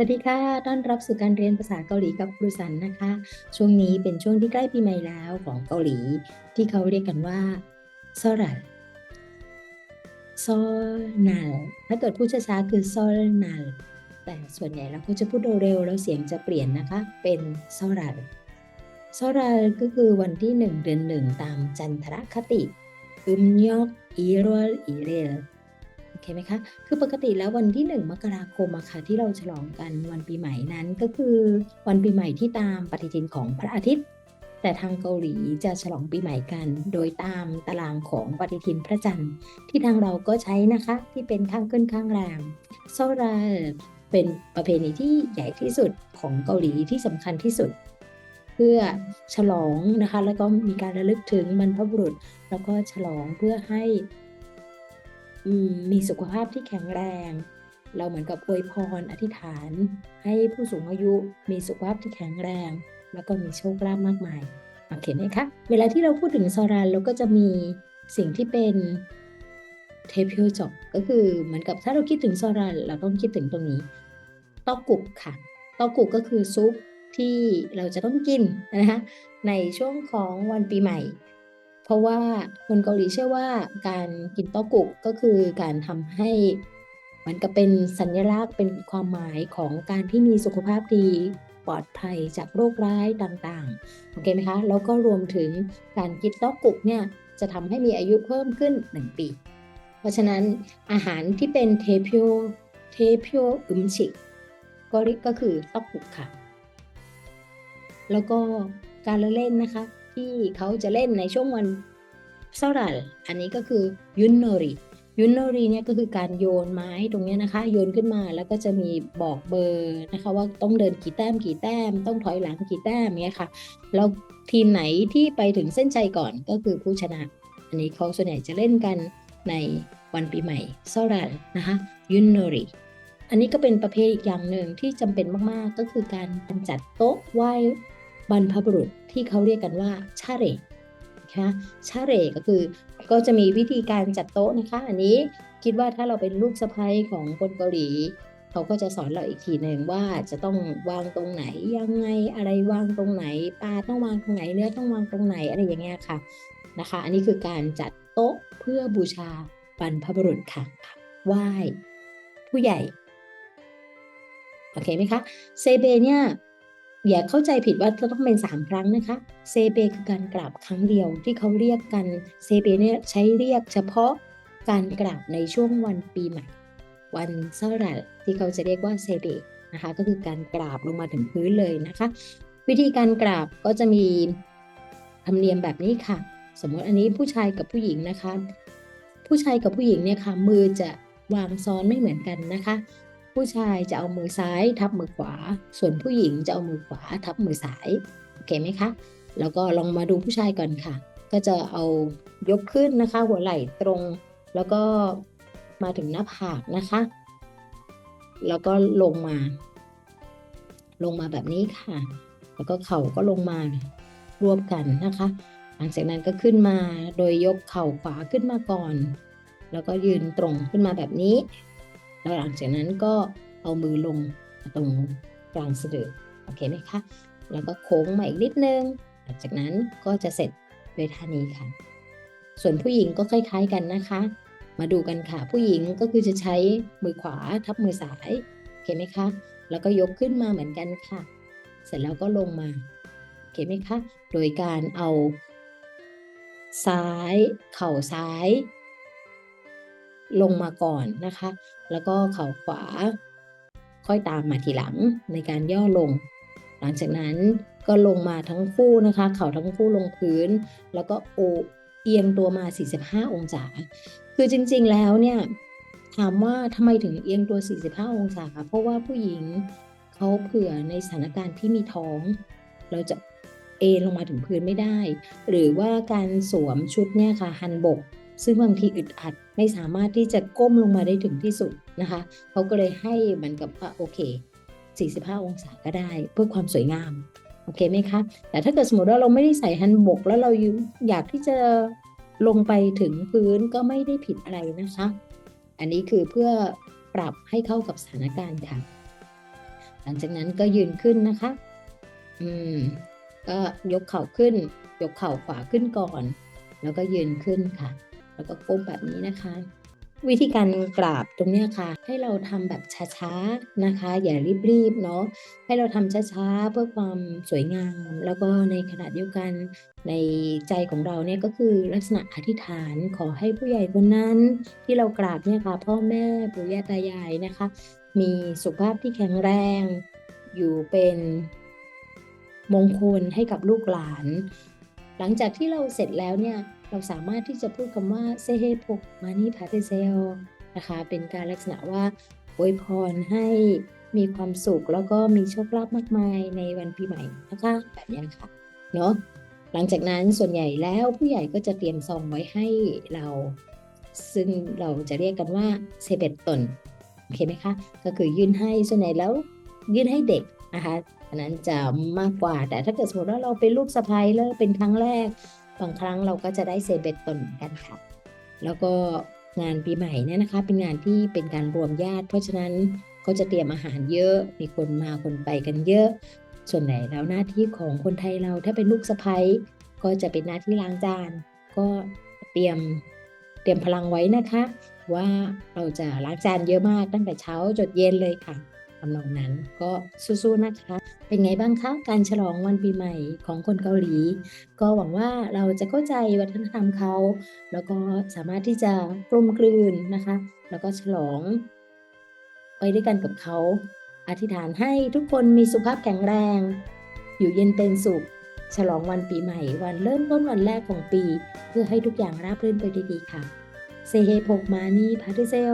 สวัสดีค่ะ ต้อนรับสู่การเรียนภาษาเกาหลีกับครูสันนะคะ ช่วงนี้เป็นช่วงที่ใกล้ปีใหม่แล้วของเกาหลี ที่เขาเรียกกันว่าซอรัลซอนัลถ้าเกิดพูดช้าๆคือซอนัลแต่ส่วนใหญ่เราจะพูดเร็วๆแล้วเสียงจะเปลี่ยนนะคะ เป็นซอรัลซอรัลก็คือวันที่หนึ่งเดือนหนึ่งตามจันทรคติอึมยอกอีรวลอีเรล อเคไหมคะ คือปกติแล้ววันที่ 1 มกราคมอะค่ะที่เราฉลองกันวันปีใหม่นั้นก็คือวันปีใหม่ที่ตามปฏิทินของพระอาทิตย์ แต่ทางเกาหลีจะฉลองปีใหม่กัน โดยตามตารางของปฏิทินพระจันทร์ที่ทางเราก็ใช้นะคะที่เป็นข้างขึ้นข้างแรมโซราเป็นประเพณีที่ใหญ่ที่สุดของเกาหลีที่สำคัญที่สุด เพื่อฉลองนะคะแล้วก็มีการระลึกถึงบรรพบุรุษ แล้วก็ฉลองเพื่อให้ มีสุขภาพที่แข็งแรง เราเหมือนกับอวยพรอธิษฐาน ให้ผู้สูงอายุมีสุขภาพที่แข็งแรง แล้วก็มีโชคลาภมากมายโอเคไหมคะ เวลาที่เราพูดถึงซอรันเราก็จะมีสิ่งที่เป็นเทป o จบก็คือเหมือนกับถ้าเราคิดถึงซอรันเราต้องคิดถึงตรงนี้ตอกกุกค่ะตอกกุกก็คือซุปที่เราจะต้องกินนะคะในช่วงของวันปีใหม่ เพราะว่าคนเกาหลีเชื่อว่าการกินโต๊ะกุกก็คือการทำให้มันก็เป็นสัญลักษณ์เป็นความหมายของการที่มีสุขภาพดีปลอดภัยจากโรคร้ายต่างๆโอเคไหมคะแล้วก็รวมถึงการกินโต๊ะกุกเนี่ยจะทำให้มีอายุเพิ่มขึ้น 1 ปี เพราะฉะนั้นอาหารที่เป็นเทเพียวเทเพียวอึมชิกก็เรียกก็คือต๊ะกุกค่ะ แล้วก็การละเล่นนะคะ ที่เขาจะเล่นในช่วงวันเซารัลอันนี้ก็คือยุนโนริยุนโนริเนี่ยก็คือการโยนไม้ตรงนี้นะคะ โยนขึ้นมาแล้วก็จะมีบอกเบอร์นะคะว่าต้องเดินกี่แต้มกี่แต้ม ต้องถอยหลังกี่แต้มเนี้ยค่ะแล้วทีมไหนที่ไปถึงเส้นชัยก่อนก็คือผู้ชนะ อันนี้เขาส่วนใหญ่จะเล่นกันในวันปีใหม่เซารัลนะคะยุนโนริอันนี้ก็เป็นประเพณีอีกอย่างหนึ่งที่จำเป็นมากๆ ก็คือการจัดโต๊ะไหว้ บรรพบุรุษที่เขาเรียกกันว่าชาเรนะคะชาเรก็คือก็จะมีวิธีการจัดโต๊ะนะคะ อันนี้คิดว่าถ้าเราเป็นลูกสะใภ้ของคนเกาหลี เขาก็จะสอนเราอีกทีหนึ่งว่าจะต้องวางตรงไหนยังไงอะไรวางตรงไหนปลาต้องวางตรงไหนเนื้อต้องวางตรงไหนอะไรอย่างเงี้ยค่ะนะคะ อันนี้คือการจัดโต๊ะเพื่อบูชาบรรพบุรุษค่ะไหว้ผู้ใหญ่โอเคไหมคะเซเบเนี่ย อย่าเข้าใจผิดว่าจะต้องเป็น 3 ครั้งนะคะ เซเบคือการกราบครั้งเดียวที่เขาเรียกกัน เซเบเนี่ยใช้เรียกเฉพาะการกราบในช่วงวันปีใหม่ วันเซารัที่เขาจะเรียกว่าเซเบนะคะ ก็คือการกราบลงมาถึงพื้นเลยนะคะ วิธีการกราบก็จะมีธรรมเนียมแบบนี้ค่ะ สมมติอันนี้ผู้ชายกับผู้หญิงนะคะ ผู้ชายกับผู้หญิงเนี่ยค่ะมือจะวางซ้อนไม่เหมือนกันนะคะ ผู้ชายจะเอามือซ้ายทับมือขวา ส่วนผู้หญิงจะเอามือขวาทับมือซ้ายโอเคไหมคะแล้วก็ลองมาดูผู้ชายก่อนค่ะ ก็จะเอายกขึ้นนะคะ หัวไหล่ตรง แล้วก็มาถึงหน้าผากนะคะ แล้วก็ลงมา ลงมาแบบนี้ค่ะ แล้วก็เข่าก็ลงมารวบกันนะคะ หลังจากนั้นก็ขึ้นมาโดยยกเข่าขวาขึ้นมาก่อน แล้วก็ยืนตรงขึ้นมาแบบนี้ หลังจากนั้นก็เอามือลงตรงกลางสะดือโอเคไหมคะแล้วก็โค้งมาอีกนิดนึง หลังจากนั้นก็จะเสร็จด้วยท่านี้ค่ะ ส่วนผู้หญิงก็คล้าย ๆกันนะคะ มาดูกันค่ะ ผู้หญิงก็คือจะใช้มือขวาทับมือซ้ายโอเคไหมคะแล้วก็ยกขึ้นมาเหมือนกันค่ะ เสร็จแล้วก็ลงมาโอเคไหมคะโดยการเอาซ้าย เข่าซ้าย ลงมาก่อนนะคะ แล้วก็เข่าขวา ค่อยตามมาทีหลังในการย่อลง หลังจากนั้นก็ลงมาทั้งคู่นะคะ เข่าทั้งคู่ลงพื้น แล้วก็โอเอียงตัวมา 45 องศา คือจริงๆแล้วเนี่ยถามว่าทำไมถึงเอียงตัว 45 องศาเพราะว่าผู้หญิงเขาเผื่อในสถานการณ์ที่มีท้อง เราจะเอลงมาถึงพื้นไม่ได้ หรือว่าการสวมชุดเนี่ยค่ะฮันบก ซึ่งบางทีอึดอัดไม่สามารถที่จะก้มลงมาได้ถึงที่สุดนะคะเขาก็เลยให้เหมือนกับว่าโอเค 45 องศาก็ได้เพื่อความสวยงามโอเคไหมคะแต่ถ้าเกิดสมมติว่าเราไม่ได้ใส่ฮันบก แล้วเราอยากที่จะลงไปถึงพื้นก็ไม่ได้ผิดอะไรนะคะ อันนี้คือเพื่อปรับให้เข้ากับสถานการณ์ค่ะ หลังจากนั้นก็ยืนขึ้นนะคะ อืม ก็ยกเข่าขึ้น ยกเข่าขวาขึ้นก่อน แล้วก็ยืนขึ้นค่ะ แล้วก็ก้มแบบนี้นะคะ วิธีการกราบตรงนี้ค่ะ ให้เราทำแบบช้าๆนะคะ อย่ารีบๆเนาะให้เราทำช้าๆเพื่อความสวยงาม แล้วก็ในขณะเดียวกันในใจของเราเนี่ยก็คือลักษณะอธิษฐานขอให้ผู้ใหญ่คนนั้น ที่เรากราบเนี่ยค่ะ พ่อแม่ปู่ย่าตายายนะคะ มีสุขภาพที่แข็งแรง อยู่เป็นมงคลให้กับลูกหลาน หลังจากที่เราเสร็จแล้วเนี่ย เราสามารถที่จะพูดคำว่าเซเฮปกมานีพาเตเซลนะคะ เป็นการลักษณะว่าอวยพรให้มีความสุขแล้วก็มีโชคลาภมากมายในวันปีใหม่นะคะแบบนี้ค่ะเนาะหลังจากนั้นส่วนใหญ่แล้วผู้ใหญ่ก็จะเตรียมซองไว้ให้เรา ซึ่งเราจะเรียกกันว่าเซเบตตนโอเคไหมคะ ก็คือยื่นให้ส่วนใหญ่แล้วยื่นให้เด็กนะคะอันนั้นจะมากกว่าแต่ถ้าเกิดสมมติว่าเราเป็นลูกสะใภ้แล้วเป็นครั้งแรก บางครั้งเราก็จะได้เซเบตตนเหมือนกันค่ะ แล้วก็งานปีใหม่เนี่ยนะคะ เป็นงานที่เป็นการรวมญาติ เพราะฉะนั้นเขาจะเตรียมอาหารเยอะ มีคนมาคนไปกันเยอะ ส่วนไหนแล้วหน้าที่ของคนไทยเราถ้าเป็นลูกสะใภ้ก็จะเป็นหน้าที่ล้างจาน ก็เตรียมเตรียมพลังไว้นะคะ ว่าเราจะล้างจานเยอะมากตั้งแต่เช้าจดเย็นเลยค่ะ ทำนองนั้นก็สู้ๆนะคะ เป็นไงบ้างคะการฉลองวันปีใหม่ของคนเกาหลี ก็หวังว่าเราจะเข้าใจวัฒนธรรมเขา แล้วก็สามารถที่จะกลมกลืนนะคะ แล้วก็ฉลอง ไปด้วยกันกับเขาอธิษฐานให้ทุกคนมีสุขภาพแข็งแรง อยู่เย็นเป็นสุข ฉลองวันปีใหม่ วันเริ่มต้นวันแรกของปี เพื่อให้ทุกอย่างราบรื่นไปด้วยดีค่ะเซเฮโพกมานีพาริเซโอ